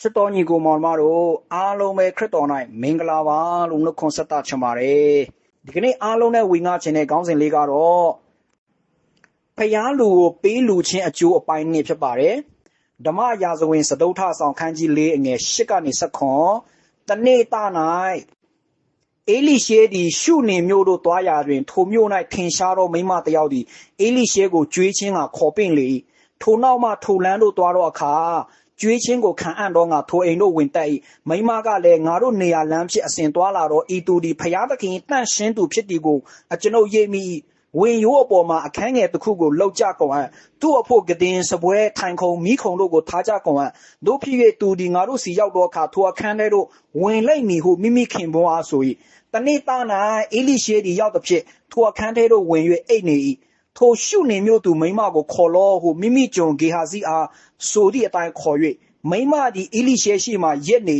ချစ်တော်ညီကိုမောင်မတို့အားလုံးပဲခရစ်တော်၌မင်္ဂလာပါလို့နှုတ်ခွန်းဆက်တာချင်ပါတယ်ဒီကနေ့အားလုံးနဲ့ဝေငှခြင်းတဲ့ခေါင်းစဉ်လေးကတော့ဖျားလူကိုပေးလူချင်းအကျိုးအပိုင်းနှစ်ဖြစ်ပါတယ်ဓမ္မရာဇဝင်စတုထဆောင်ခန်းကြီး၄အငယ်၈ကနေ၁ခွန်တနေ့တာ၌အေလိရှေသည်ရှုနေမြို့တို့သွားရာတွင် ထိုမြို့၌ထင်ရှားသောမိန်းမတစ်ယောက်သည်အေလိရှေကိုကြွေးချင်းကခေါ်ပင့်လေ၏ထိုနောက်မှထိုလန်းတို့သွားတော့အခါ ကျွေးချင်းကိုခံအံ့တော့ငါထိုအိမ်တို့ဝင်တက်၏မိမကလည်းငါတို့နေရာလမ်းဖြစ်အစဉ်သွားလာတော့ဤသူသည်ဖျားသခင်တန့်ရှင်းသူဖြစ်သည်ကိုအကျွန်ုပ်ရိပ်မိဝင်ရိုးအပေါ်မှာအခန်းငယ်တစ်ခုကိုလှုပ်ကြကုန်အံ့သူ့အဖို့ကတင်စပွဲထိုင်ခုံမိခုံတို့ကိုထားကြကုန်အံ့တို့ဖြစ်၍သူသည်ငါတို့စီရောက်တော့အခါထိုအခန်းထဲသို့ဝင်လိုက်မည်ဟုမိမိခင်ပွားအားဆို၏တနေ့သား၌အေလိရှေသည်ရောက်သည်ဖြစ်ထိုအခန်းထဲသို့ဝင်၍အိတ်နေ၏ ထိုရှုနေမြို့သူမိမကိုခေါ်လောဟုမိမိကျွန်ဂေဟာဇိအားဆိုသည့်အတိုင်းခေါ်၍မိမသည်အေလိရှေရှိမှရက်နေ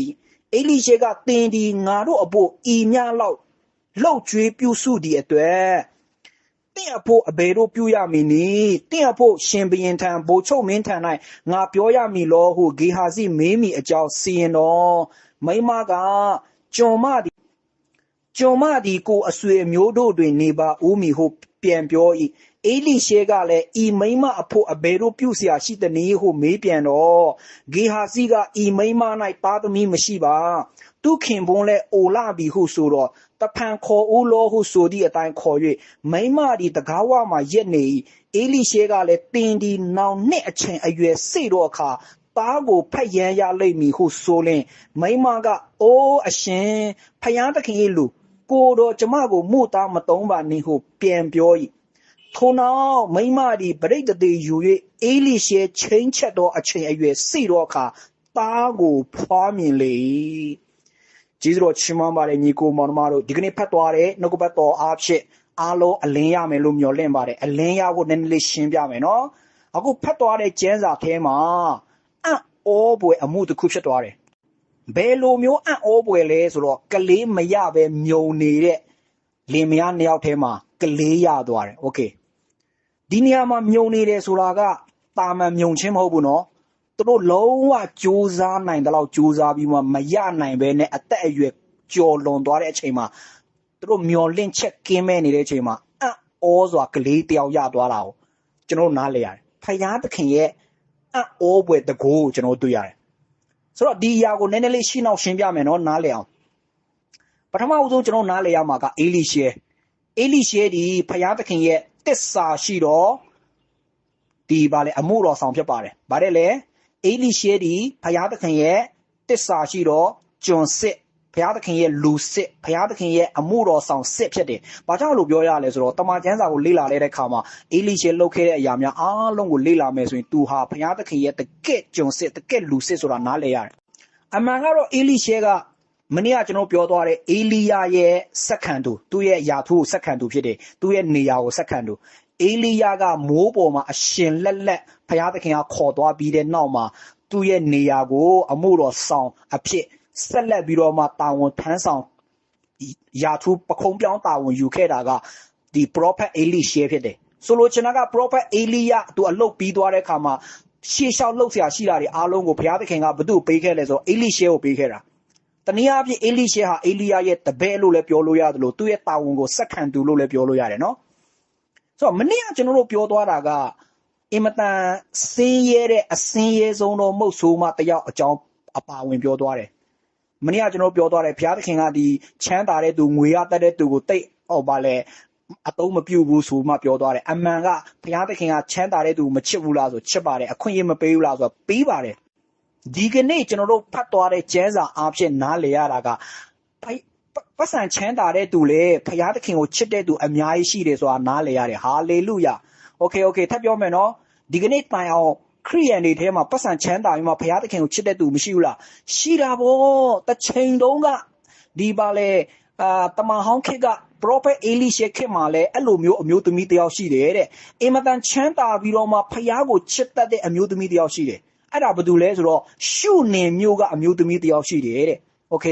အေလိရှေကတင်ဒီငါတို့အဖို့ဤများလောက်လှုပ်ကြွေးပြုစုသည့်အတွက်တင့်အဖို့အဘယ်တို့ပြုရမည်နည်းတင့်အဖို့ရှင်ဘရင်ထံဘိုလ်ချုပ်မင်းထံ၌ငါပြောရမည်လောဟုဂေဟာဇိမေးမိအကြောင်းစီရင်တော်မိမကကျွန်မသည်ကျွန်မသည်ကိုအဆွေအမျိုးတို့တွင်နေပါဦးမည်ဟုပြန်ပြော၏ အေလိရှဲကလည်းဤမိမအဖို့အဘယ်တို့ပြုเสียရှိသနည်းဟုမေးပြန်တော့ဂေဟာစီကဤမိမ၌သားသမီးမရှိပါသူခင်ပွန်းလဲအိုလာပြီဟုဆိုတော့တဖန်ခေါ်ဦးလောဟုဆိုသည့်အတိုင်းခေါ်၍မိမသည်တကားဝမှရက်နေ၏အေလိရှဲကလည်းတင်ဒီနောင်နှစ်အချိန်အရွယ်စိတ်တော့အခါသားကိုဖက်ရန်ရလိမ့်မည်ဟုဆိုလင်မိမကအိုးအရှင်ဖယားသခင်၏လူကိုတော်ကျမကိုမှုသားမတုံးပါနှင့်ဟုပြန်ပြော၏ ထိုနောက်မိမသည်ပရိတ်တတိယူ၍အေလိရှဲချင်းချက်သောအချိန်အရွယ်စိတော့အခါသားကိုဖွားမြင်လေ၏ကျေးဇူးတော်ချီးမွမ်းပါတယ်ညီကိုမောင်နှမတို့ဒီကနေ့ဖတ်သွားတဲ့နှုတ်ကပတ်တော်အားဖြင့်အားလုံးအလင်းရမယ်လို့မျှော်လင့်ပါတယ်အလင်းရဖို့နည်းနည်းလေးရှင်းပြမယ်နော်အခုဖတ်သွားတဲ့ကျမ်းစာထဲမှာအံ့ဩပွေအမှုတစ်ခုဖြစ်သွားတယ်ဘယ်လိုမျိုးအံ့ဩပွေလဲဆိုတော့ကလေးမရပဲမြုံနေတဲ့လင်မယားနှစ်ယောက်ထဲမှာကလေးရသွားတယ်โอเค ဒီနေရာမှာမြုံနေတယ်ဆိုတာကတာမန်မြုံချင်းမဟုတ်ဘူးနော်သူတို့လုံးဝစူးစမ်းနိုင်တယ်လို့စူးစမ်းပြီးမှမရနိုင်ပဲနဲ့အသက်အရွယ်ကျော်လွန်သွားတဲ့အချိန်မှာသူတို့မျောလင့်ချက်ကင်းမဲ့နေတဲ့အချိန်မှာအံ့ဩစွာကလေးတယောက်ရသွားတာကိုကျွန်တော်နားလဲရတယ်ဖယားသခင်ရဲ့အံ့ဩပွဲတကိုးကိုကျွန်တော်တွေ့ရတယ်ဆိုတော့ဒီအရာကိုနည်းနည်းလေးရှင်းအောင်ရှင်းပြမယ်နော်နားလဲအောင်ပထမဦးဆုံးကျွန်တော်နားလဲရမှာကအေလိရှဲအေလိရှဲဒီဖယားသခင်ရဲ့ တစ္ဆာရှိတော့ဒီပါလေအမှုတော်ဆောင်ဖြစ်ပါတယ်။ဗါတဲ့လေအေလိရှဲဒီဖယားသခင်ရဲ့တစ္ဆာရှိတော့ကျွန်စစ်ဖယားသခင်ရဲ့လူစစ်ဖယားသခင်ရဲ့အမှုတော်ဆောင်စစ်ဖြစ်တယ်။ဘာကြောင့်လို့ပြောရလဲဆိုတော့တမန်ကျမ်းစာကိုလေ့လာတဲ့အခါမှာအေလိရှဲလုပ်ခဲ့တဲ့အရာများအားလုံးကိုလေ့လာမယ်ဆိုရင်သူဟာဖယားသခင်ရဲ့တကယ့်ကျွန်စစ်တကယ့်လူစစ်ဆိုတာနားလည်ရတယ်။အမှန်ကတော့အေလိရှဲက မနေ့ကကျွန်တော်ပြောသွားတဲ့အေလီယာရဲ့စက္ကန့်တူသူ့ရဲ့ယာထုကိုစက္ကန့်တူဖြစ်တယ်သူ့ရဲ့နေရာကိုစက္ကန့်တူအေလီယာကမိုးပေါ်မှာအရှင်လက်လက်ဘုရားသခင်ကခေါ်သွားပြီးတဲ့နောက်မှာသူ့ရဲ့နေရာကို အမှုတော်ဆောင်အဖြစ်ဆက်လက်ပြီးတော့မှတာဝန်ထမ်းဆောင်ယာထုပခုံးပြောင်းတာဝန်ယူခဲ့တာကဒီ prophet အေလိရှေဖြစ်တယ်ဆိုလိုချင်တာက prophet အေလိယသူအလုတ်ပြီးသွားတဲ့အခါမှာရှေ့လျှောက်လှုပ်ရှားရှိတာတွေအားလုံးကိုဘုရားသခင်ကဘု து ပေးခဲ့လဲဆိုတော့အေလိရှေကိုပေးခဲ့တာ တနည်းအားဖြင့်အေလိရှေဟာအေလိယရဲ့တပည့်လို့လည်းပြောလို့ရတယ်လို့သူ့ရဲ့တာဝန်ကိုစက္ကန့်တူလို့လည်းပြောလို့ရတယ်နော်ဆိုတော့မနေ့ကကျွန်တော်တို့ပြောသွားတာကအင်မတန်ဆင်းရဲတဲ့အဆင်းရဲဆုံးသောမုတ်ဆိုးမတယောက်အကြောင်းအပါဝင်ပြောသွားတယ်မနေ့ကကျွန်တော်ပြောသွားတယ်ဘုရားသခင်ကဒီချမ်းသာတဲ့သူငွေရတတ်တဲ့သူကိုတိတ်ဟောပါလေအတုံးမပြုတ်ဘူးဆိုမှပြောသွားတယ်အမှန်ကဘုရားသခင်ကချမ်းသာတဲ့သူမချစ်ဘူးလားဆိုချစ်ပါတယ်အခွင့်အရေးမပေးဘူးလားဆိုပေးပါတယ် ဒီကနေ့ကျွန်တော်တို့ဖတ်သွားတဲ့ကျမ်းစာအားဖြင့်နားလည်ရတာကပတ်စံချမ်းသာတဲ့သူလေဖရာသခင်ကိုချစ်တဲ့သူအများကြီးရှိတယ်ဆိုတာနားလည်ရတယ်ဟာလေလုယာโอเคโอเคထပ်ပြောမယ်နော်ဒီကနေ့တိုင်အောင်ခရိယန်တွေထဲမှာပတ်စံချမ်းသာပြီးမှဘုရားသခင်ကိုချစ်တဲ့သူမရှိဘူးလားရှိတာဗောတစ်ချိန်တုန်းကဒီပါလေအာတမန်ဟောင်းခေတ်က prophet Elisha ခေတ်မှာလည်းအဲ့လိုမျိုးအမျိုးသမီးတယောက်ရှိတယ်တဲ့အင်မတန်ချမ်းသာပြီးတော့မှဖရားကိုချစ်တတ်တဲ့အမျိုးသမီးတယောက်ရှိတယ် အဲ့ဒါဘာတူလဲဆိုတော့ရှုနေမျိုးကအမျိုးသမီးတယောက်ရှိတယ်တဲ့โอเค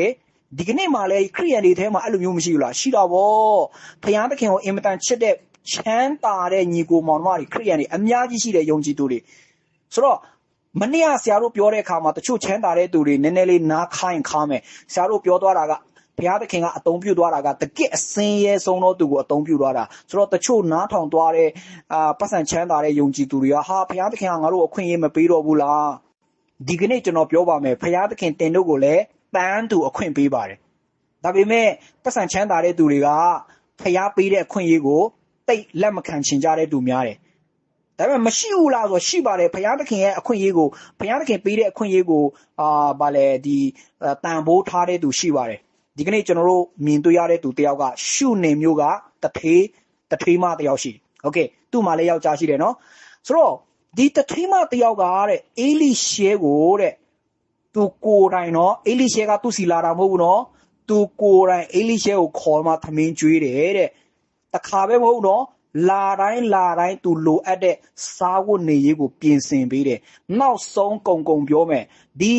ဒီကနေ့မှလည်းခရိယန်တွေထဲမှာအဲ့လိုမျိုးမရှိဘူးလားရှိတာဗောဖခင်သခင်ကိုအင်မတန်ချစ်တဲ့ချမ်းသာတဲ့ညီကိုမောင်နှမတွေခရိယန်တွေအများကြီးရှိတဲ့ယုံကြည်သူတွေဆိုတော့ မနေ့ကဆရာတို့ပြောတဲ့အခါမှာတချို့ချမ်းသာတဲ့သူတွေနည်းနည်းလေးနားခိုင်းခါမယ်ဆရာတို့ပြောသွားတာက ဘုရားသခင်ကအတုံးပြုသွားတာကတကယ့်အစင်းရဲဆုံးသောသူကိုအတုံးပြုသွားတာဆိုတော့တချို့နားထောင်သွားတဲ့အာပတ်စံချမ်းသာတဲ့ယုံကြည်သူတွေကဟာဘုရားသခင်ကငါတို့အခွင့်အရေးမပေးတော့ဘူးလားဒီကနေ့ကျွန်တော်ပြောပါမယ်ဘုရားသခင်တင်တို့ကိုလည်းတန်းသူအခွင့်ပေးပါတယ်ဒါပေမဲ့ပတ်စံချမ်းသာတဲ့သူတွေကဘုရားပေးတဲ့အခွင့်အရေးကိုတိတ်လက်မခံချင်ကြတဲ့သူများတယ်ဒါပေမဲ့မရှိဘူးလားဆိုတော့ရှိပါတယ်ဘုရားသခင်ရဲ့အခွင့်အရေးကိုဘုရားသခင်ပေးတဲ့အခွင့်အရေးကိုအာဗာလေဒီအာတန်ဖိုးထားတဲ့သူရှိပါတယ် ဒီကနေ့ကျွန်တော်တို့မြင်တွေ့ရတဲ့သူတယောက်ကရှုနေမျိုးကတထေးတထေးမတယောက်ရှိတယ်โอเคသူ့မှာလည်းယောက်ျားရှိတယ်နော်ဆိုတော့ဒီတထေးမတယောက်ကတဲ့အေလိရှဲကိုတဲ့သူကိုယ်တိုင်နော်အေလိရှဲကသူ့စီလာတာမဟုတ်ဘူးနော်သူကိုယ်တိုင်အေလိရှဲကိုခေါ်မှသမင်းကျွေးတယ်တဲ့ တခါပဲမဟုတ်တော့လာတိုင်းလာတိုင်းသူလိုအပ်တဲ့စားဝတ်နေရေးကိုပြင်ဆင်ပေးတယ်နောက်ဆုံးကုံကုံပြောမယ်ဒီ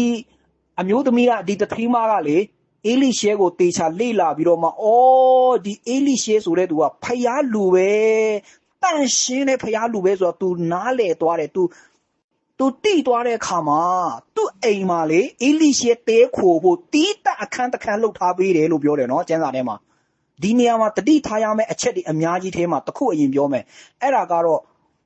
အမျိုးသမီးကဒီတတိမကလေ အေလိရှဲကိုတေချာလေ့လာပြီးတော့မှအော်ဒီအေလိရှဲဆိုတဲ့သူကဖျားလူပဲတန့်ရှင်းတဲ့ဖျားလူပဲဆိုတော့ तू နားလေသွားတယ် तू သူတိသွားတဲ့အခါမှာသူ့အိမ်မှာလေအေလိရှဲတဲခိုဖို့တီးတအခန်းတစ်ခန်းလှုပ်ထားပေးတယ်လို့ပြောတယ်နော်ကျမ်းစာထဲမှာဒီနေရာမှာတတိထားရမယ့်အချက်တွေအများကြီးထဲမှာတစ်ခုအရင်ပြောမယ်အဲ့ဒါကတော့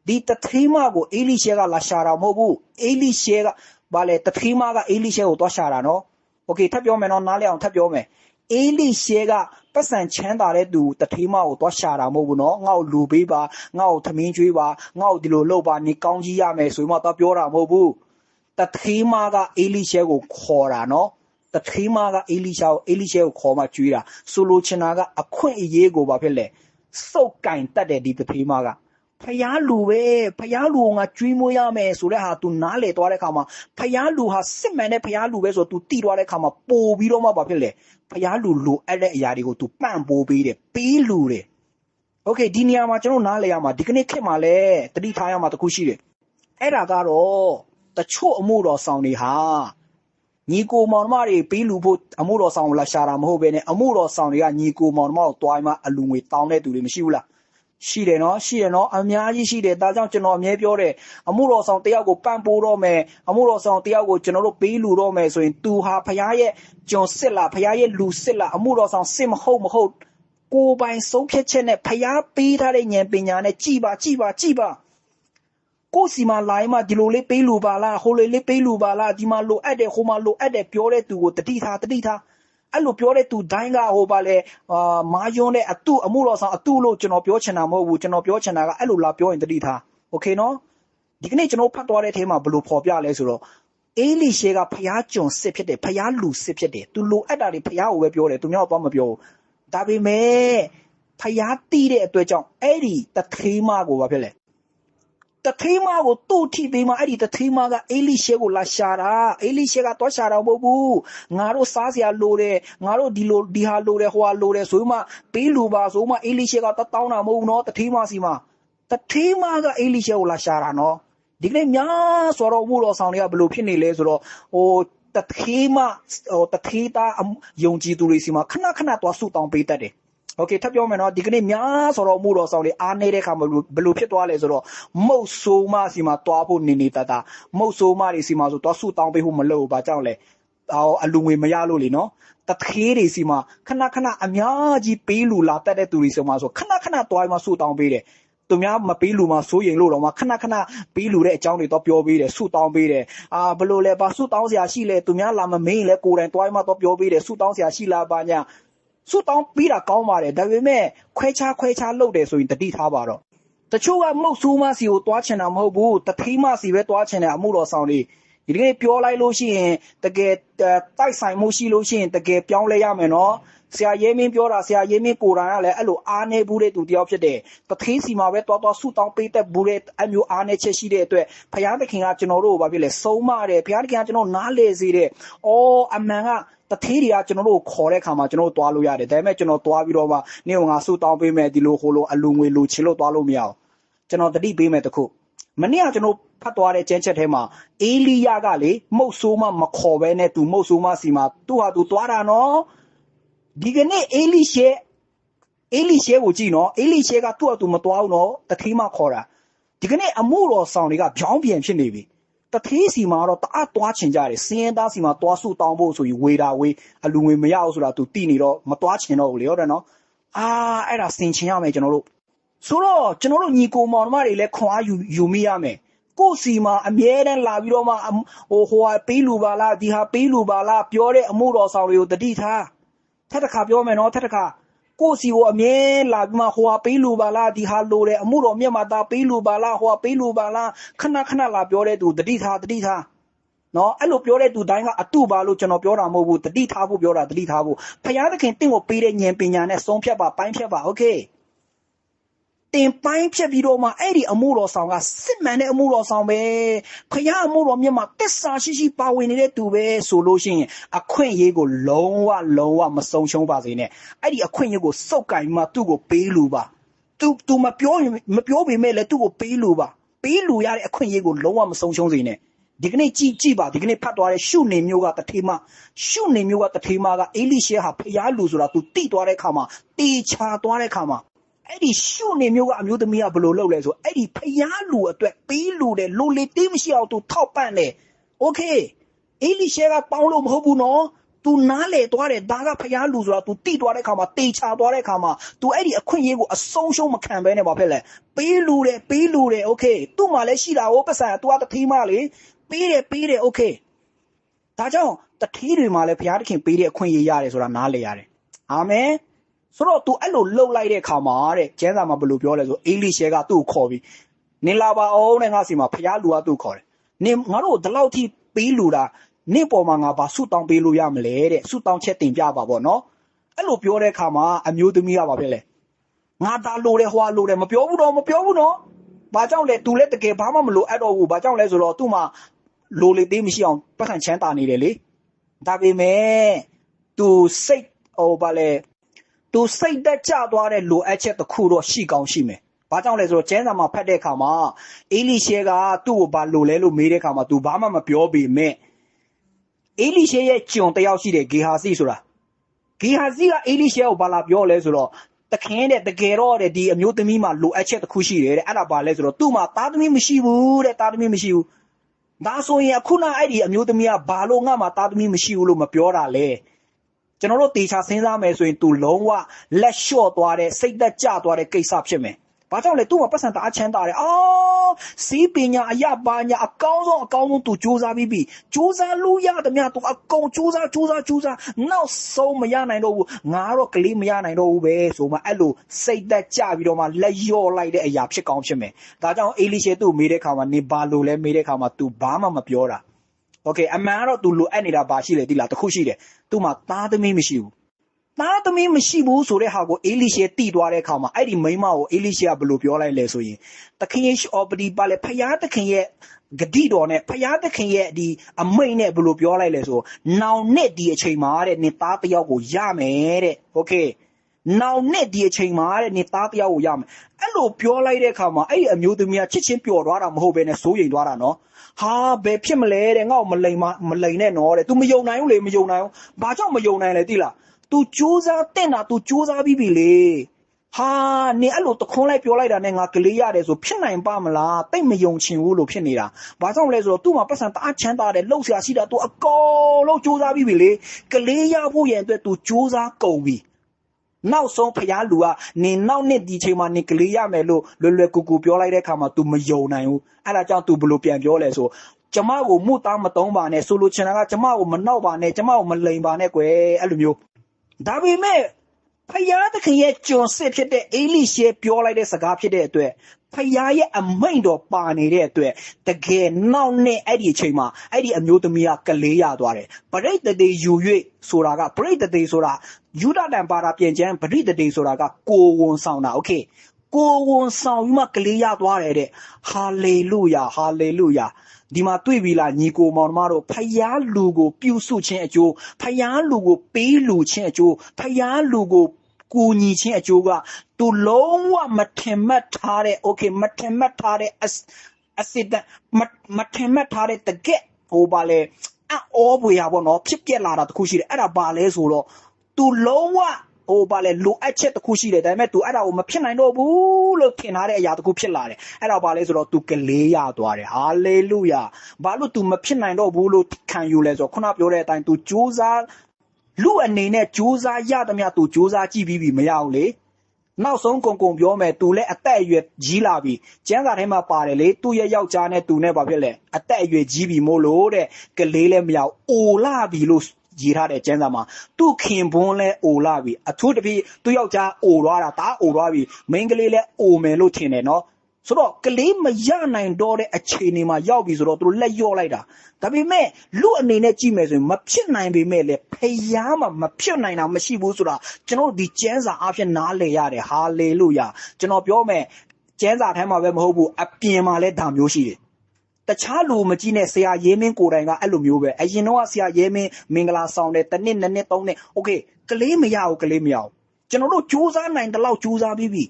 ဒီတထေးမကိုအေလိရှဲကလာရှာတာမဟုတ်ဘူးအေလိရှဲကဘာလဲတထေးမကအေလိရှဲကိုသွားရှာတာနော် โอเคထပ်ပြောမယ်နော်နားလည်အောင်ထပ်ပြောမယ်အေလိရှဲကပတ်စံချမ်းသာတဲ့သူတထေးမကိုသွားရှာတာမဟုတ်ဘူးနော်ငါ့ကိုလူပေးပါငါ့ကိုသမင်းကျွေးပါငါ့ကိုဒီလိုလုပ်ပါနေကောင်းကြီးရမယ်ဆိုမှသွားပြောတာမဟုတ်ဘူး တထေးမကအေလိရှဲကိုခေါ်တာနော်တထေးမကအေလိရှာကိုအေလိရှဲကိုခေါ်မှကျွေးတာဆိုလိုချင်တာကအခွင့်အရေးကိုဘာဖြစ်လဲစုပ်ကင်တတ်တယ်ဒီတထေးမက ဖျားလူပဲဖျားလူကိုငါကျွေးမွေးရမယ်ဆိုတဲ့ဟာ तू နားလေသွားတဲ့ခါမှာဖျားလူဟာစစ်မှန်တဲ့ဖျားလူပဲဆို तू တိသွားတဲ့ခါမှာပို့ပြီးတော့မှဘာဖြစ်လဲဖျားလူလိုအပ်တဲ့အရာတွေကို तू ပန့်ပိုးပေးတယ်ပေးလူတယ်โอเคဒီနေရာမှာကျွန်တော်နားလေရမှာဒီကနေ့ခေတ်မှာလဲတတိထားရမှာတစ်ခုရှိတယ် အဲ့ဒါကတော့တချို့အမှုတော်ဆောင်တွေဟာညီကိုမောင်နှမတွေပေးလူဖို့အမှုတော်ဆောင်ကိုလာရှာတာမဟုတ်ဘဲနဲ့အမှုတော်ဆောင်တွေကညီကိုမောင်နှမကိုတွားမှအလူငွေတောင်းတဲ့သူတွေမရှိဘူးလား ရှိတယ်နော်ရှိတယ်နော်အများကြီးရှိတယ်ဒါကြောင့်ကျွန်တော်အမြဲပြောတယ်အမှုတော်ဆောင်တယောက်ကိုပန့်ပိုးတော့မယ်အမှုတော်ဆောင်တယောက်ကိုကျွန်တော်တို့ပေးလူတော့မယ်ဆိုရင်သူဟာဖရားရဲ့ကျွန်စစ်လားဖရားရဲ့လူစစ်လားအမှုတော်ဆောင်စစ်မဟုတ်မဟုတ်ကိုယ်ပိုင်ဆုံးဖြတ်ချက်နဲ့ဖရားပေးထားတဲ့ဉာဏ်ပညာနဲ့ကြည်ပါကြည်ပါကြည်ပါကိုယ့်စီမှာလာရင်မှဒီလိုလေးပေးလူပါလားဟိုလိုလေးပေးလူပါလားဒီမှာလိုအပ်တယ်ဟိုမှာလိုအပ်တယ်ပြောတဲ့သူကိုတတိထားတတိထား အဲ့လိုပြောတဲ့သူတိုင်းကဟိုပါလေအာမာယွန်းတဲ့အတုအမှုတော်ဆောင်အတုလို့ကျွန်တော်ပြောချင်တာမဟုတ်ဘူးကျွန်တော်ပြောချင်တာကအဲ့လိုလာပြောရင်တတိထားโอเคနော်ဒီကနေ့ကျွန်တော်ဖတ်သွားတဲ့အထဲမှာဘယ်လိုဖော်ပြလဲဆိုတော့အေလိရှေကဖျားကြုံစစ်ဖြစ်တယ်ဖျားလူစစ်ဖြစ်တယ်သူလိုအပ်တာတွေဖျားကိုပဲပြောတယ်သူများတော့မပြောဘူးဒါပေမဲ့ဖျားတီးတဲ့အတွက်ကြောင့်အဲ့ဒီတထေးမကိုဘာဖြစ်လဲ တထေးမကိုသူ့ထိပေးမှအဲ့ဒီတထေးမကအေလိရှဲကိုလာရှာတာအေလိရှဲကတော့ရှာတာမဟုတ်ဘူးငါတို့စားစရာလိုတယ်ငါတို့ဒီလိုဒီဟာလိုတယ်ဟိုဟာလိုတယ်ဆိုမှပေးလူပါဆိုမှအေလိရှဲကတတောင်းတာမဟုတ်ဘူးနော်တထေးမစီမှာတထေးမကအေလိရှဲကိုလာရှာတာနော်ဒီကနေ့များဆိုတော့မှုတော်ဆောင်တွေကဘယ်လိုဖြစ်နေလဲဆိုတော့ဟိုတထေးမဟိုတထေးသားအမယုံကြည်သူတွေစီမှာခဏခဏသွားဆုတောင်းပေးတတ်တယ် โอเคထပ်ပြောမယ်နော်ဒီကနေ့များဆိုတော့မှုတော်ဆောင်လေးအားနေတဲ့ခါမှာဘယ်လိုဘယ်လိုဖြစ်သွားလဲဆိုတော့မုတ်ဆိုးမစီမှာတွားဖို့နေနေတတမုတ်ဆိုးမတွေစီမှာဆိုတွားဆူတောင်းပေးဖို့မလုပ်ဘူးဘာကြောင့်လဲအော်အလူငွေမရလို့လေနော်တထေးတွေစီမှာခဏခဏအများကြီးပေးလူလာတက်တဲ့သူတွေစီမှာဆိုခဏခဏတွားမှဆူတောင်းပေးတယ်သူများမပေးလူမှာစိုးရင်လို့တော့မှခဏခဏပေးလူတဲ့အကြောင်းတွေတော့ပြောပေးတယ်ဆူတောင်းပေးတယ်အာဘယ်လိုလဲပါဆူတောင်းစရာရှိလဲသူများလာမမင်းရင်လဲကိုယ်တိုင်တွားမှတော့ပြောပေးတယ်ဆူတောင်းစရာရှိလားပါညာ ဆူတောင်းပြီးတာကောင်းပါတယ်ဒါပေမဲ့ခွဲခြားခွဲခြားလုပ်တယ်ဆိုရင်တတိထားပါတော့တချို့ကမုတ်ဆိုးမစီကိုတွားချင်တာမဟုတ်ဘူးတထေးမစီပဲတွားချင်တယ်အမှုတော်ဆောင်လေးဒီကနေ့ပြောလိုက်လို့ရှိရင်တကယ်တိုက်ဆိုင်မှုရှိလို့ရှိရင်တကယ်ပြောင်းလဲရမယ်နော်ဆရာရဲမင်းပြောတာဆရာရဲမင်းကိုယ်တိုင်ကလည်းအဲ့လိုအားနေဘူးတဲ့သူတယောက်ဖြစ်တယ်တထေးစီမှာပဲတွားတွားဆူတောင်းပေးတတ်ဘူးတဲ့အမျိုးအားနေချက်ရှိတဲ့အတွက်ဘုရားသခင်ကကျွန်တော်တို့ကိုဘာဖြစ်လဲဆုံးမတယ်ဘုရားသခင်ကကျွန်တော်နားလေစေတယ်အော်အမှန်က တထေးတွေကကျွန်တော်တို့ကိုခေါ်တဲ့ခါမှာကျွန်တော်တို့သွားလို့ရတယ်ဒါပေမဲ့ကျွန်တော်သွားပြီးတော့မှနေကငါဆူတောင်းပေးမယ်ဒီလိုဟိုလိုအလူငွေလိုချင်လို့သွားလို့မရအောင်ကျွန်တော်တတိပေးမယ်တခုမနေ့ကကျွန်တော်ဖတ်သွားတဲ့ကျမ်းချက်ထဲမှာအေလိယကလေမှုတ်ဆိုးမမခေါ်ဘဲနဲ့သူမှုတ်ဆိုးမစီမှာသူ့ဟာသူသွားတာနော်ဒီကနေ့အေလိရှေအေလိရှေကိုကြည့်နော်အေလိရှေကသူ့ဟာသူမသွားဘူးနော်တထေးမခေါ်တာဒီကနေ့အမှုတော်ဆောင်တွေကဗျောင်းပြန်ဖြစ်နေပြီ တထေးစီမှာတော့တအားသွားချင်ကြတယ်စင်းရဲသားစီမှာသွားစုတောင်းဖို့ဆိုရင်ဝေတာဝေးအလူငွေမရအောင်ဆိုတာ तू တိနေတော့မသွားချင်တော့ဘူးလေဟုတ်တယ်နော်အာအဲ့ဒါစင်ချင်ရမယ်ကျွန်တော်တို့ဆိုတော့ကျွန်တော်တို့ညီကိုမောင်နှမတွေလည်းခွန်အားယူယူမိရမယ်ကိုယ့်စီမှာအမြဲတမ်းလာပြီးတော့မှအမဟိုဟိုဟာပေးလူပါလားဒီဟာပေးလူပါလားပြောတဲ့အမှုတော်ဆောင်တွေကိုတတိထားထပ်တစ်ခါပြောမယ်နော်ထပ်တစ်ခါ ကိုယ့်စီကိုအမြဲလာပြီးမှဟိုဟာပေးလူပါလားဒီဟာလိုတယ်အမှုတော်မြတ်မှာဒါပေးလူပါလားဟိုဟာပေးလူပါလားခဏခဏလာပြောတဲ့သူတတိထားတတိထား နော်အဲ့လိုပြောတဲ့သူတိုင်းကအတုပါလို့ကျွန်တော်ပြောတာမဟုတ်ဘူးတတိထားဖို့ပြောတာတတိထားဖို့ဖယားသခင်တင့်ကိုပေးတဲ့ဉာဏ်ပညာနဲ့ဆုံးဖြတ်ပါပိုင်းဖြတ်ပါโอเค တင်ပိုင်းဖြတ်ပြီးတော့မှအဲ့ဒီအမှုတော်ဆောင်ကစစ်မှန်တဲ့အမှုတော်ဆောင်ပဲခရအမှုတော်မြတ်မှာတစ္ဆာရှိရှိပါဝင်နေတဲ့သူပဲဆိုလို့ရှိရင်အခွင့်အရေးကိုလုံးဝလုံးဝမဆုံးရှုံးပါစေနဲ့အဲ့ဒီအခွင့်အရေးကိုစုပ်ကင်မှသူ့ကိုပေးလူပါသူသူမပြောမပြောပေမဲ့လည်းသူ့ကိုပေးလူပါပေးလူရတဲ့အခွင့်အရေးကိုလုံးဝမဆုံးရှုံးစေနဲ့ဒီကနေ့ကြည့်ကြည့်ပါဒီကနေ့ဖတ်သွားတဲ့ရှုနေမျိုးကတထေမရှုနေမျိုးကတထေမကအေလိရှဲဟာဖျားလူဆိုတာ तू တိသွားတဲ့ခါမှာတေချာသွားတဲ့ခါမှာ အဲ့ဒီရှုနေမျိုးကအမျိုးသမီးကဘယ်လိုလုပ်လဲဆိုအဲ့ဒီဖျားလူအတွက်ပေးလူတယ်လူလေတေးမရှိအောင် तू ထောက်ပံ့တယ်โอเคအေလိရှဲကပေါင်းလို့မဟုတ်ဘူးနော် तू နားလေသွားတယ်ဒါကဖျားလူဆိုတာ तू တိသွားတဲ့ခါမှာတေချာသွားတဲ့ခါမှာ तू အဲ့ဒီအခွင့်အရေးကိုအဆုံးရှုံးမခံဘဲနဲ့ဘာဖြစ်လဲပေးလူတယ်ပေးလူတယ်โอเคသူ့မှာလည်းရှိတာဟိုပတ်စံ तू ကတထီးမလေပေးတယ်ပေးတယ်โอเคဒါကြောင့်တထီးတွေမှာလည်းဘုရားသခင်ပေးတဲ့အခွင့်အရေးရတယ်ဆိုတာနားလည်ရတယ်အာမင် ဆိုတော့ तू အဲ့လိုလှုပ်လိုက်တဲ့ခါမှာတဲ့ကျမ်းစာမှာဘယ်လိုပြောလဲဆိုအေလိရှဲကသူ့ကိုခေါ်ပြီးနင်လာပါအောင်တဲ့ငါစီမှာဘုရားလူကသူ့ကိုခေါ်တယ်နင်ငါတို့ဒီလောက်ထိပေးလူတာနင့်ပေါ်မှာငါဘာဆုတောင်းပေးလို့ရမလဲတဲ့ဆုတောင်းချက်တင်ပြပါပေါ့နော်အဲ့လိုပြောတဲ့ခါမှာအမျိုးသမီးကဘာဖြစ်လဲငါဒါလိုတယ်ဟွာလိုတယ်မပြောဘူးတော့မပြောဘူးနော်ဘာကြောင့်လဲ तू လည်းတကယ်ဘာမှမလိုအပ်တော့ဘူးဘာကြောင့်လဲဆိုတော့ तू မှာလိုလေသေးမရှိအောင်ပတ်စံချမ်းသာနေတယ်လေဒါပေမဲ့ तू စိတ်ဟိုဘာလဲ तू စိတ်သက်ကြသွားတဲ့လိုအပ်ချက်တစ်ခုတော့ရှိကောင်းရှိမယ်။ဘာကြောင့်လဲဆိုတော့ကျမ်းစာမှာဖတ်တဲ့အခါမှာအေလိရှဲကသူ့ကိုဘာလိုလဲလို့မေးတဲ့အခါမှာ तू ဘာမှမပြောပေမဲ့အေလိရှဲရဲ့ကျွန်တစ်ယောက်ရှိတယ်ဂေဟာစီဆိုတာဂေဟာစီကအေလိရှဲကိုဘာလာပြောလဲဆိုတော့တခင်တဲ့တကယ်တော့တဲ့ဒီအမျိုးသမီးမှာလိုအပ်ချက်တစ်ခုရှိတယ်တဲ့အဲ့ဒါဘာလဲဆိုတော့သူ့မှာသားသမီးမရှိဘူးတဲ့သားသမီးမရှိဘူးဒါဆိုရင်အခုနအဲ့ဒီအမျိုးသမီးကဘာလို့ငါ့မှာသားသမီးမရှိဘူးလို့မပြောတာလဲ ကျွန်တော်တို့တေချာစဉ်းစားမယ်ဆိုရင် तू လုံးဝလက်လျှော့သွားတဲ့စိတ်သက်ကြသွားတဲ့ကိစ္စဖြစ်မယ်။ဘာကြောင့်လဲ तू မှာပတ်စံတအားချမ်းသာတယ်။အော်စီးပညာအရပါညာအကောင်းဆုံးအကောင်းဆုံး तू စူးစမ်းပြီးပြီ။စူးစမ်းလို့ရသမျှ तू အကုန်စူးစမ်းစူးစမ်းစူးစမ်းနောက်ဆုံးမရနိုင်တော့ဘူး။ငါတော့ကလေးမရနိုင်တော့ဘူးပဲဆိုမှအဲ့လိုစိတ်သက်ကြပြီးတော့မှလက်လျော့လိုက်တဲ့အရာဖြစ်ကောင်းဖြစ်မယ်။ဒါကြောင့်အေလိရှေသူ့မေးတဲ့ခါမှာနေဘာလို့လဲမေးတဲ့ခါမှာ तू ဘာမှမပြောတာ။ Okay အမှန်ကတော့ तू လိုအပ်နေတာဘာရှိလဲတိလားတခုရှိတယ်။ तू မှာသားသမီးမရှိဘူး။သားသမီးမရှိဘူးဆိုတဲ့ဟာကိုအေလိရှေတိသွားတဲ့အခါမှာအဲ့ဒီမိန်းမကိုအေလိရှေကဘယ်လိုပြောလိုက်လဲဆိုရင်သခင်ယေရှုအော်ပဒီပါလေဖယားသခင်ရဲ့ဂတိတော်နဲ့ဖယားသခင်ရဲ့ဒီအမိန့်နဲ့ဘယ်လိုပြောလိုက်လဲဆိုနောင်နှစ်ဒီအချိန်မှာတဲ့နေသားတစ်ယောက်ကိုရမယ်တဲ့โอเคနောင်နှစ်ဒီအချိန်မှာတဲ့နေသားတစ်ယောက်ကိုရမယ်အဲ့လိုပြောလိုက်တဲ့အခါမှာအဲ့ဒီအမျိုးသမီးကချစ်ချင်းပျော်သွားတာမဟုတ်ဘဲနဲ့စိုးရိမ်သွားတာနော် ဟာဘယ်ဖြစ်မလဲတဲ့ငါ့ကိုမလိမ်မမလိမ်နဲ့နော်တဲ့ तू မယုံနိုင်ဘူးလေမယုံနိုင်ဘူးဘာကြောင့်မယုံနိုင်လဲသိလား तू စူးစမ်းတဲ့တာ तू စူးစမ်းပြီးပြီလေဟာနေအဲ့လိုတခွန်းလိုက်ပြောလိုက်တာနဲ့ငါကလေးရတယ်ဆိုဖြစ်နိုင်ပါမလားတိတ်မယုံချင်ဘူးလို့ဖြစ်နေတာဘာကြောင့်လဲဆိုတော့သူ့မှာပတ်စံတအားချမ်းသာတယ်လှုပ်ရှားရှိတာ तू အကုန်လုံးစူးစမ်းပြီးပြီလေကလေးရဖို့ရန်အတွက် तू စူးစမ်းကုန်ပြီ နောက်ဆုံးဖျားလူကနင်နောက်နှစ်ဒီချိန်မှာနင်ကလေးရမယ်လို့လွယ်လွယ်ကူကူပြောလိုက်တဲ့အခါမှာ तू မယုံနိုင်ဘူးအဲ့ဒါကြောင့် तू ဘလို့ပြန်ပြောလဲဆိုကျမကိုမှုသားမတုံးပါနဲ့ဆိုလိုချင်တာကကျမကိုမနှောက်ပါနဲ့ကျမကိုမလိန်ပါနဲ့ကွယ်အဲ့လိုမျိုးဒါပေမဲ့ဖယားသခင်ရဲ့ကျွန်စစ်ဖြစ်တဲ့အေလိရှေပြောလိုက်တဲ့စကားဖြစ်တဲ့အတွက် ဖယားရဲ့အမိန့်တော်ပါနေတဲ့အတွက်တကယ်နောက်နဲ့အဲ့ဒီအချိန်မှာအဲ့ဒီအမျိုးသမီးကကလေးရသွားတယ်ပရိသတ်တွေယူ၍ဆိုတာကပရိသတ်တွေဆိုတာယူဒတန်ပါတာပြင်ကျမ်းပရိသတ်တွေဆိုတာကကိုဝန်ဆောင်တာโอเคကိုဝန်ဆောင်ပြီးမှကလေးရသွားတယ်တဲ့ဟာလေလုယာဟာလေလုယာဒီမှာတွေ့ပြီလားညီကိုမောင်နှမတို့ဖယားလူကိုပြုစုခြင်းအကျိုးဖယားလူကိုပေးလူခြင်းအကျိုးဖယားလူကို ကိုညီချင်းအကျိုးကသူလုံးဝမထင်မှတ်ထားတဲ့ okay မထင်မှတ်ထားတဲ့အစစ်မထင်မှတ်ထားတဲ့တကက်ဟိုပါလေအောပွေရပါတော့ဖြစ်ပြက်လာတာတခုရှိတယ်အဲ့ဒါပါလဲဆိုတော့သူလုံးဝ ဟိုပါလေလိုအပ်ချက်တစ်ခုရှိတယ်ဒါပေမဲ့ तू အဲ့ဒါကိုမဖြစ်နိုင်တော့ဘူးလို့ထင်ထားတဲ့အရာတစ်ခုဖြစ်လာတယ်အဲ့ဒါပါလေဆိုတော့ तू ကလေးရသွားတယ်ဟာလေလုယာဘာလို့ तू မဖြစ်နိုင်တော့ဘူးလို့ခံယူလဲဆိုတော့ခုနပြောတဲ့အတိုင်း तू စူးစမ်း လူအနေနဲ့စူးစမ်းရသမျှ तू စူးစမ်းကြည့်ပြီးပြီမရဘူးလေနောက်ဆုံးကုံကုံပြောမယ်သူလည်းအသက်အရွယ်ကြီးလာပြီကျန်းစာထဲမှာပါတယ်လေသူ့ရဲ့ယောက်ျားနဲ့သူနဲ့ဘာဖြစ်လဲအသက်အရွယ်ကြီးပြီမို့လို့တဲ့ကလေးလည်းမရဘူးအိုလာပြီလို့ရေးထားတဲ့ကျန်းစာမှာသူ့ခင်ပွန်းလည်းအိုလာပြီအထူးတဖြင့်သူ့ယောက်ျားအိုသွားတာဒါအိုသွားပြီမိန်းကလေးလည်းအိုမယ်လို့ထင်တယ်နော် ဆိုတော့ကလေးမရနိုင်တော့တဲ့အခြေအနေမှာရောက်ပြီဆိုတော့သူတို့လက်ရော့လိုက်တာဒါပေမဲ့လူအနေနဲ့ကြည့်မယ်ဆိုရင်မဖြစ်နိုင်ပေမဲ့လေဖျားမှာမဖြစ်နိုင်တာမရှိဘူးဆိုတာကျွန်တော်တို့ဒီကျမ်းစာအဖြစ်နားလည်ရတယ်ဟာလေလုယာကျွန်တော်ပြောမယ်ကျမ်းစာထဲမှာပဲမဟုတ်ဘူးအပြင်မှာလည်းဒါမျိုးရှိတယ်တခြားလူမကြည့်နဲ့ဆရာရဲမင်းကိုယ်တိုင်ကအဲ့လိုမျိုးပဲအရင်တော့ဆရာရဲမင်းမင်္ဂလာဆောင်တယ်တစ်နှစ်နှစ်နှစ်သုံးနှစ်โอเคကလေးမရဘူးကလေးမရဘူးကျွန်တော်တို့စူးစမ်းနိုင်တဲ့လောက်စူးစမ်းပြီးပြီ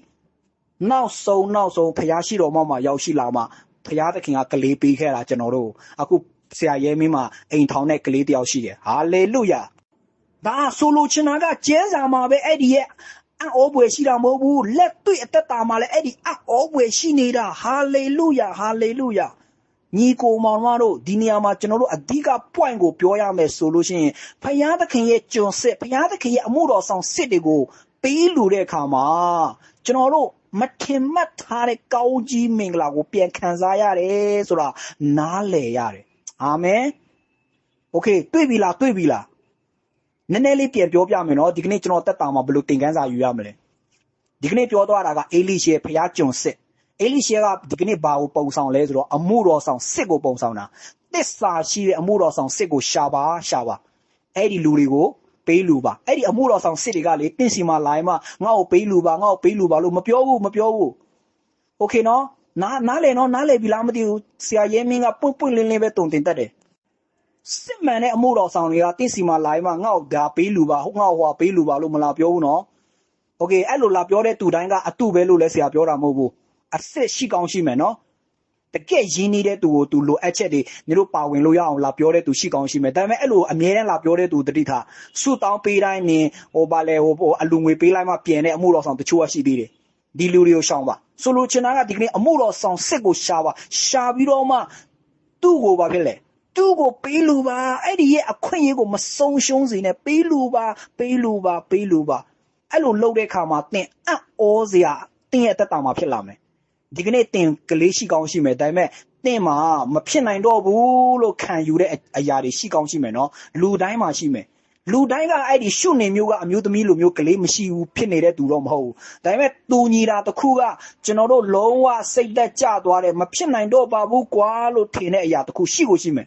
နောက်ဆုံးနောက်ဆုံးဖះရှိတော်မောက်မှာရောက်ရှိလာမှဖះသခင်ကကလေးပေးခဲ့တာကျွန်တော်တို့အခုဆရာရဲမင်းမှာအိမ်ထောင်တဲ့ကလေးတယောက်ရှိတယ်ဟာလေလုယာဒါဆိုလိုချင်တာကကျဲစာမှာပဲအဲ့ဒီရဲ့အောပွဲရှိတာမဟုတ်ဘူးလက်တွေ့အသက်တာမှာလည်းအဲ့ဒီအောပွဲရှိနေတာဟာလေလုယာဟာလေလုယာညီကိုမောင်မတို့ဒီနေရာမှာကျွန်တော်တို့အဓိက point ကိုပြောရမယ်ဆိုလို့ရှိရင်ဖယားသခင်ရဲ့ကျွန်စစ်ဖယားသခင်ရဲ့အမှုတော်ဆောင်စစ်တွေကိုပေးလူတဲ့အခါမှာကျွန်တော်တို့ မထင်မှတ်ထားတဲ့ကောင်းကြီးမင်္ဂလာကိုပြန်ခံစားရတယ်ဆိုတာနားလည်ရတယ်အာမင်โอเคတွေ့ပြီလားတွေ့ပြီလားနည်းနည်းလေးပြန်ပြောပြမယ်နော်ဒီကနေ့ကျွန်တော်တက်တာမှာဘယ်လိုသင်ခန်းစာယူရမလဲဒီကနေ့ပြောသွားတာကအေလိရှေဖျားကျွန်စစ်အေလိရှေကဒီကနေ့ဘာကိုပုံဆောင်လဲဆိုတော့အမှုတော်ဆောင်စစ်ကိုပုံဆောင်တာတစ္ဆာရှိတဲ့အမှုတော်ဆောင်စစ်ကိုရှာပါရှာပါအဲ့ဒီလူတွေကို ပေးလူပါအဲ့ဒီအမှုတော်ဆောင်စစ်တွေကလေတင့်စီမှာလာရင်မှငါ့ကိုပေးလူပါငါ့ကိုပေးလူပါလို့မပြောဘူးမပြောဘူးโอเคနော်နားနားလေနော်နားလေပြီလားမသိဘူးဆရာရဲမင်းကပွင့်ပွင့်လင်းလင်းပဲတုံတင်တတ်တယ်စစ်မှန်တဲ့အမှုတော်ဆောင်တွေကတင့်စီမှာလာရင်မှငါ့ကိုဒါပေးလူပါဟုတ်ငါ့ကိုဟိုပေးလူပါလို့မလာပြောဘူးနော်โอเคအဲ့လိုလာပြောတဲ့သူတိုင်းကအတုပဲလို့လဲဆရာပြောတာမဟုတ်ဘူးအစ်စ်ရှိကောင်းရှိမယ်နော် တကယ်ရင်းနေတဲ့သူကိုသူလိုအပ်ချက်တွေနေတို့ပါဝင်လို့ရအောင်လာပြောတဲ့သူရှိကောင်းရှိမယ်ဒါပေမဲ့အဲ့လိုအမြဲတမ်းလာပြောတဲ့သူတတိထားဆူတောင်းပေးတိုင်းနေဟိုပါလေဟိုဟိုအလူငွေပေးလိုက်မှပြင်တဲ့အမှုတော်ဆောင်တချို့ကရှိသေးတယ်ဒီလူတွေကိုရှောင်ပါဆိုလိုချင်တာကဒီကနေ့အမှုတော်ဆောင်စစ်ကိုရှာပါရှာပြီးတော့မှသူ့ကိုပါဖြစ်လေသူ့ကိုပေးလူပါအဲ့ဒီရဲ့အခွင့်အရေးကိုမဆုံးရှုံးစေနဲ့ပေးလူပါပေးလူပါပေးလူပါအဲ့လိုလုပ်တဲ့အခါမှာသင်အံ့ဩစရာသင်ရဲ့အသက်တာမှာဖြစ်လာမယ် ဒီကနေ့တင်ကလေးရှိကောင်းရှိမယ်ဒါပေမဲ့တင်မှာမဖြစ်နိုင်တော့ဘူးလို့ခံယူတဲ့အရာတွေရှိကောင်းရှိမယ်နော်လူတိုင်းမှာရှိမယ်လူတိုင်းကအဲ့ဒီရှုနေမျိုးကအမျိုးသမီးလိုမျိုးကလေးမရှိဘူးဖြစ်နေတဲ့သူတော့မဟုတ်ဘူးဒါပေမဲ့သူညီတာတစ်ခုကကျွန်တော်တို့လုံးဝစိတ်သက်ကြသွားတယ်မဖြစ်နိုင်တော့ပါဘူးကွာလို့ထင်တဲ့အရာတစ်ခုရှိကိုရှိမယ်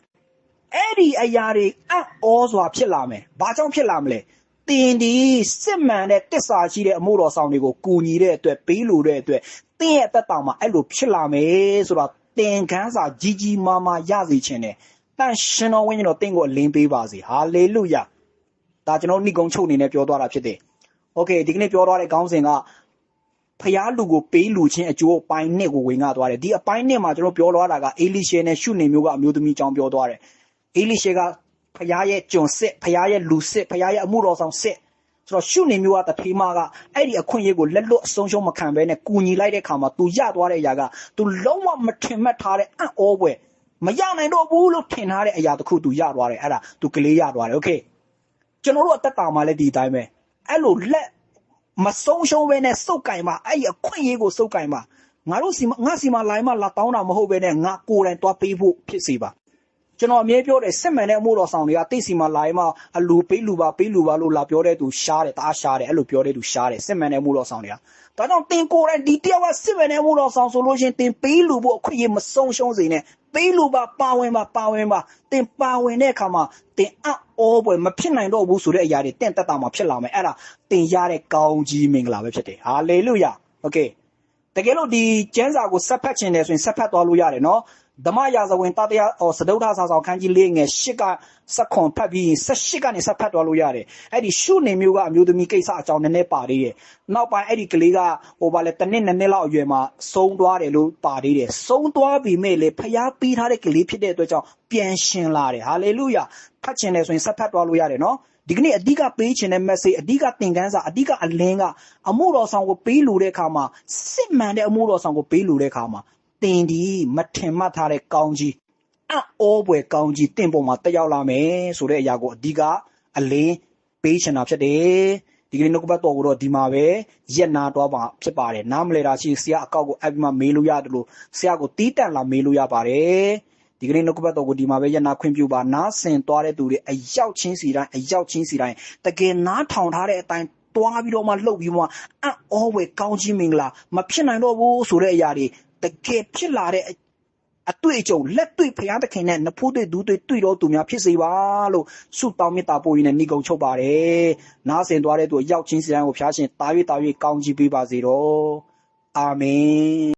အဲ့ဒီအရာတွေအံ့ဩစွာဖြစ်လာမယ်ဘာကြောင့်ဖြစ်လာမလဲ တင်ဒီစစ်မှန်တဲ့တစ္ဆာရှိတဲ့အမှုတော်ဆောင်တွေကိုကူညီတဲ့အတွက်ပေးလို့တဲ့အတွက်တင်းရဲ့အသက်တာမှာအဲ့လိုဖြစ်လာမယ်ဆိုတော့တင်ခန်းစာကြီးကြီးမားမားရစေခြင်းနဲ့တန်ရှင်တော်ဝိညာဉ်တော်တင့်ကိုအလင်းပေးပါစေဟာလေလုယာဒါကျွန်တော်နှိကုံချုပ်အနေနဲ့ပြောသွားတာဖြစ်တယ်โอเคဒီကနေ့ပြောသွားတဲ့ခေါင်းစဉ်ကဖျားလူကိုပေးလူချင်းအကျိုးအပိုင်းနှစ်ကိုဝင်ငှသွားတယ်ဒီအပိုင်းနှစ်မှာကျွန်တော်ပြောသွားတာကအေလိရှေနဲ့ရှုနေမျိုးကအမျိုးသမီးအကြောင်းပြောသွားတယ်အေလိရှေက ဖျားရဲ့ကျွန်စစ်ဖျားရဲ့လူစစ်ဖျားရဲ့အမှုတော်ဆောင်စစ်ဆိုတော့ရှုနေမျိုးကတထေးမကအဲ့ဒီအခွင့်အရေးကိုလက်လွတ်အဆုံးရှုံးမခံဘဲနဲ့ကူညီလိုက်တဲ့ခါမှာ तू ရသွားတဲ့အရာက तू လုံးဝမထင်မှတ်ထားတဲ့အံ့ဩပွဲမရနိုင်တော့ဘူးလို့ထင်ထားတဲ့အရာတစ်ခု तू ရသွားတယ်အဲ့ဒါ तू ကလေးရသွားတယ်โอเคကျွန်တော်တို့အသက်တာမှာလည်းဒီအတိုင်းပဲအဲ့လိုလက်မဆုံးရှုံးဘဲနဲ့စုပ်ကင်မှာအဲ့ဒီအခွင့်အရေးကိုစုပ်ကင်မှာငါတို့စီငါစီမှာလိုင်းမလာတောင်းတာမဟုတ်ဘဲနဲ့ငါကိုယ်တိုင်တွားပေးဖို့ဖြစ်စေပါ ကျွန်တော်အမြဲပြောတယ်စစ်မှန်တဲ့အမှုတော်ဆောင်တွေကတိတ်စီမှာလာရင်မှအလူပေးလူပါပေးလူပါလို့လာပြောတဲ့သူရှားတယ်တအားရှားတယ်အဲ့လိုပြောတဲ့သူရှားတယ်စစ်မှန်တဲ့အမှုတော်ဆောင်တွေကဒါကြောင့်တင်ကိုယ်တိုင်ဒီတယောက်ကစစ်မှန်တဲ့အမှုတော်ဆောင်ဆိုလို့ချင်းတင်ပေးလူဖို့အခွင့်အရေးမဆုံးရှုံးစေနဲ့ပေးလူပါပါဝင်ပါပါဝင်ပါတင်ပါဝင်တဲ့အခါမှာတင်အံ့ဩပွဲမဖြစ်နိုင်တော့ဘူးဆိုတဲ့အရာတွေတင့်တက်တာမှာဖြစ်လာမယ်အဲ့ဒါတင်ရတဲ့ကောင်းကြီးမင်္ဂလာပဲဖြစ်တယ်ဟာလေလုယာโอเคတကယ်လို့ဒီကျမ်းစာကိုဆက်ဖတ်ခြင်းတယ်ဆိုရင်ဆက်ဖတ်သွားလို့ရတယ်နော် ဓမ္မရာဇဝင်တတရားဟောစတုထဆာဆောင်ခန်းကြီးလေးငယ်၈ကစက်ခွန်ဖတ်ပြီး78ကနေဆက်ဖတ်သွားလို့ရတယ်အဲ့ဒီရှုနေမျိုးကအမျိုးသမီးကိစ္စအကြောင်းနည်းနည်းပါသေးတယ်နောက်ပိုင်းအဲ့ဒီကလေးကဟိုဗာလဲတစ်နှစ်နှစ်နှစ်လောက်အရွယ်မှာဆုံးသွားတယ်လို့ပါသေးတယ်ဆုံးသွားပြီမဲ့လေဖျားပေးထားတဲ့ကလေးဖြစ်တဲ့အတွက်ကြောင့်ပြန်ရှင်လာတယ်ဟာလေလုယာဖတ်ချင်တယ်ဆိုရင်ဆက်ဖတ်သွားလို့ရတယ်နော်ဒီကနေ့အဓိကပေးချင်တဲ့ message အဓိကသင်ခန်းစာအဓိကအလင်းကအမှုတော်ဆောင်ကိုပေးလို့တဲ့အခါမှာစစ်မှန်တဲ့အမှုတော်ဆောင်ကိုပေးလို့တဲ့အခါမှာ တင်ဒီမထင်မှတ်ထားတဲ့ကောင်းကြီးအံ့ဩဖွယ်ကောင်းကြီးတင့်ပေါ်မှာတက်ရောက်လာမယ်ဆိုတဲ့အရာကိုအဓိကအလင်းပေးချင်တာဖြစ်တယ်ဒီကနေ့နှုတ်ကပတ်တော်ကိုတော့ဒီမှာပဲရက်နာတော့ပါဖြစ်ပါတယ်နားမလဲတာရှိဆရာအကောက်ကိုအပ်ပြီးမှမေးလို့ရတယ်လို့ဆရာကိုတီးတန့်လာမေးလို့ရပါတယ်ဒီကနေ့နှုတ်ကပတ်တော်ကိုဒီမှာပဲရက်နာခွင့်ပြုပါနားဆင်သွားတဲ့သူတွေအရောက်ချင်းစီတိုင်းအရောက်ချင်းစီတိုင်းတကယ်နားထောင်ထားတဲ့အတိုင်းတွားပြီးတော့မှလှုပ်ပြီးမှအံ့ဩဝယ်ကောင်းကြီးမင်္ဂလာမဖြစ်နိုင်တော့ဘူးဆိုတဲ့အရာတွေ တကယ်ဖြစ်လာတဲ့အတွေ့အကြုံလက်တွေ့ဖရာသခင်နဲ့နဖို့တွေ့ဒူးတွေ့တွေ့တော့သူများဖြစ်စေပါလို့ဆုတောင်းမေတ္တာပို့ရင်းနဲ့ဏိကုံချုပ်ပါတယ်။နားဆင်သွားတဲ့သူအရောက်ချင်းစီတိုင်းကိုဖျားရှင်တာ၍တာ၍ကောင်းကြီးပေးပါစေတော့။အာမင်